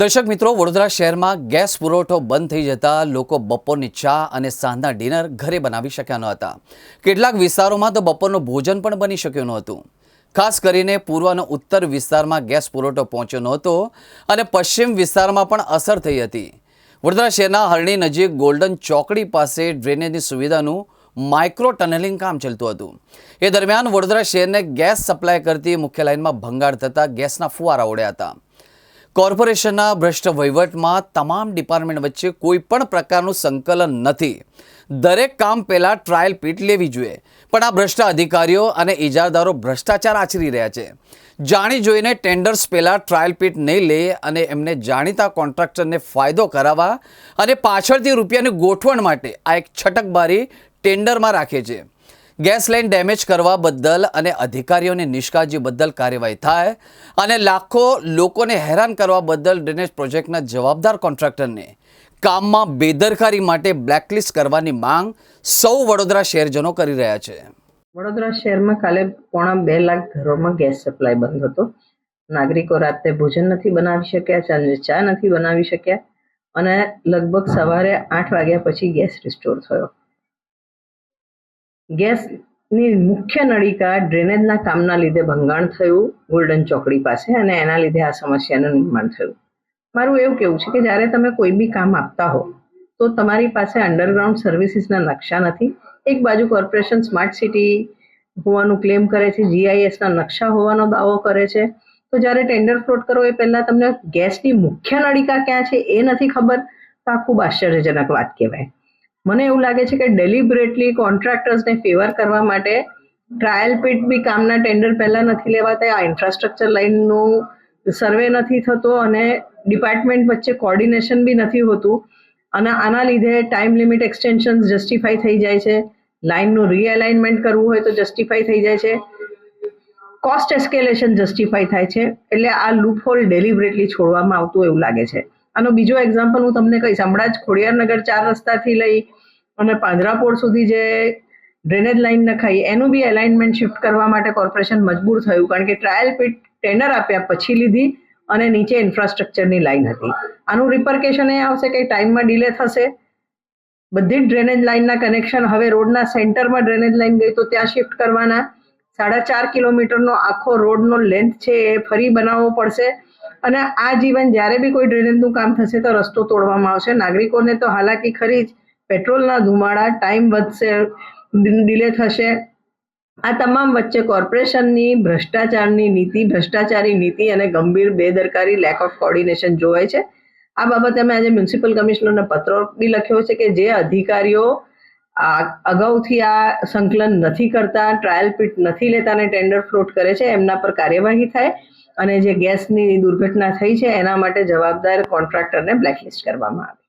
દર્શક મિત્રો, વડોદરા શહેરમાં ગેસ પુરવઠો બંધ થઈ જતા લોકો બપોરની ચા અને સાંજના ડિનર ઘરે બનાવી શક્યા ન હતા. કેટલાક વિસ્તારોમાં તો બપોરનું ભોજન પણ બની શક્યું નહોતું ખાસ કરીને પૂર્વ અને ઉત્તર વિસ્તારમાં ગેસ પુરવઠો પહોંચ્યો નહોતો અને પશ્ચિમ વિસ્તારમાં પણ અસર થઈ હતી. વડોદરા શહેરના હરણી નજીક ગોલ્ડન ચોકડી પાસે ડ્રેનેજની સુવિધાનું માઇક્રો ટનલિંગ કામ ચાલતું હતું. એ દરમિયાન વડોદરા શહેરને ગેસ સપ્લાય કરતી મુખ્ય લાઇનમાં ભંગાર થતાં ગેસના ફુવારા ઉડ્યા હતા. કોર્પોરેશનના ભ્રષ્ટ વહીવટમાં તમામ ડિપાર્ટમેન્ટ વચ્ચે કોઈ પણ પ્રકારનું સંકલન નથી. દરેક કામ પહેલાં ટ્રાયલ પીટ લેવી જોઈએ. પણ આ ભ્રષ્ટ અધિકારીઓ અને ઇજારદારો ભ્રષ્ટાચાર આચરી રહ્યા છે. જાણી જોઈને ટેન્ડર્સ પહેલાં ટ્રાયલ પીટ નહીં લે અને એમને જાણીતા કોન્ટ્રાક્ટરને ફાયદો કરાવવા અને પાછળથી રૂપિયાની ગોઠવણ માટે આ એક છટકબારી ટેન્ડરમાં રાખે છે. ગેસ લાઇન ડેમેજ કરવા બદલ અને અધિકારીઓની નિષ્કાળજી બદલ કાર્યવાહી થાય અને લાખો લોકોને હેરાન કરવા બદલ ડ્રેનેજ પ્રોજેક્ટના જવાબદાર કોન્ટ્રાક્ટરને કામમાં બેદરકારી માટે બ્લેકલિસ્ટ કરવાની માંગ સૌ વડોદરા શહેરજનો કરી રહ્યા છે. વડોદરા શહેરમાં કાલે પોણા બે લાખ ઘરોમાં ગેસ સપ્લાય બંધ હતો. નાગરિકો રાતે ભોજન નથી બનાવી શક્યા, સાંજે ચા નથી બનાવી શક્યા અને લગભગ સવારે આઠ વાગ્યા પછી ગેસ રિસ્ટોર થયો. ગેસની મુખ્ય નળિકા ડ્રેનેજના કામના લીધે ભંગાણ થયું, ગોલ્ડન ચોકડી પાસે અને એના લીધે આ સમસ્યાનું નિર્માણ થયું. મારું એવું કેવું છે કે જ્યારે તમે કોઈ બી કામ આપતા હો, તો તમારી પાસે અંડરગ્રાઉન્ડ સર્વિસીસના નકશા નથી. એક બાજુ કોર્પોરેશન સ્માર્ટ સિટી હોવાનું ક્લેમ કરે છે, જીઆઈએસના નકશા હોવાનો દાવો કરે છે. તો જ્યારે ટેન્ડર ફ્લોટ કરો એ પહેલાં તમને ગેસની મુખ્ય નળિકા ક્યાં છે એ નથી ખબર, તો આ ખૂબ આશ્ચર્યજનક વાત કહેવાય. મને એવું લાગે છે કે ડેલિબરેટલી કોન્ટ્રાક્ટર્સને ફેવર કરવા માટે ટ્રાયલ પીટ બી કામના ટેન્ડર પહેલાં નથી લેવાતા, આ ઇન્ફ્રાસ્ટ્રક્ચર લાઇનનું સર્વે નથી થતો અને ડિપાર્ટમેન્ટ વચ્ચે કોર્ડિનેશન બી નથી હોતું. અને આના લીધે ટાઈમ લિમિટ એક્સટેન્શન જસ્ટિફાઈ થઈ જાય છે. લાઇનનું રીઅલાઇનમેન્ટ કરવું હોય તો જસ્ટિફાઈ થઈ જાય છે. કોસ્ટ એસ્કેલેશન જસ્ટિફાઈ થાય છે. એટલે આ લૂપહોલ ડેલિબરેટલી છોડવામાં આવતું એવું લાગે છે. આનો બીજો એક્ઝામ્પલ હું તમને કહીશ. હમણાં જ ખોડિયારનગર ચાર રસ્તાથી લઈ અને પાંજરાપોળ સુધી જે ડ્રેનેજ લાઇન નખાઈ, એનું બી એલાઇનમેન્ટ શિફ્ટ કરવા માટે કોર્પોરેશન મજબૂર થયું કારણ કે ટ્રાયલ પીટ ટેન્ડર આપ્યા પછી લીધી અને નીચે ઇન્ફ્રાસ્ટ્રક્ચરની લાઇન હતી. આનું રિપરકેશન એ આવશે કે ટાઈમમાં ડિલે થશે. બધી જ ડ્રેનેજ લાઇનના કનેક્શન હવે રોડના સેન્ટરમાં ડ્રેનેજ લાઇન ગઈ તો ત્યાં શિફ્ટ કરવાના. સાડા ચાર કિલોમીટરનો આખો રોડનો લેન્થ છે એ ફરી બનાવવો પડશે. અને આ જીવન જ્યારે બી કોઈ ડ્રેનેજનું કામ થશે તો રસ્તો તોડવામાં આવશે. નાગરિકોને તો હાલાકી ખરી જ. પેટ્રોલના ધુમાડા, ટાઈમ વધશે, ડિલે થશે. આ તમામ વચ્ચે કોર્પોરેશનની ભ્રષ્ટાચારની નીતિ, ભ્રષ્ટાચારી નીતિ અને ગંભીર બેદરકારી લેક ઓફ કોર્ડિનેશન જોવાય છે. આ બાબતે અમે આજે મ્યુનિસિપલ કમિશનરને પત્રો બી લખ્યો છે કે જે અધિકારીઓ અગાઉથી આ સંકલન નથી કરતા, ટ્રાયલ પીટ નથી લેતા અને ટેન્ડર ફ્લોટ કરે છે, એમના પર કાર્યવાહી થાય. અને જે ગેસની દુર્ઘટના થઈ છે એના માટે જવાબદાર કોન્ટ્રાક્ટરને બ્લેકલિસ્ટ કરવામાં આવે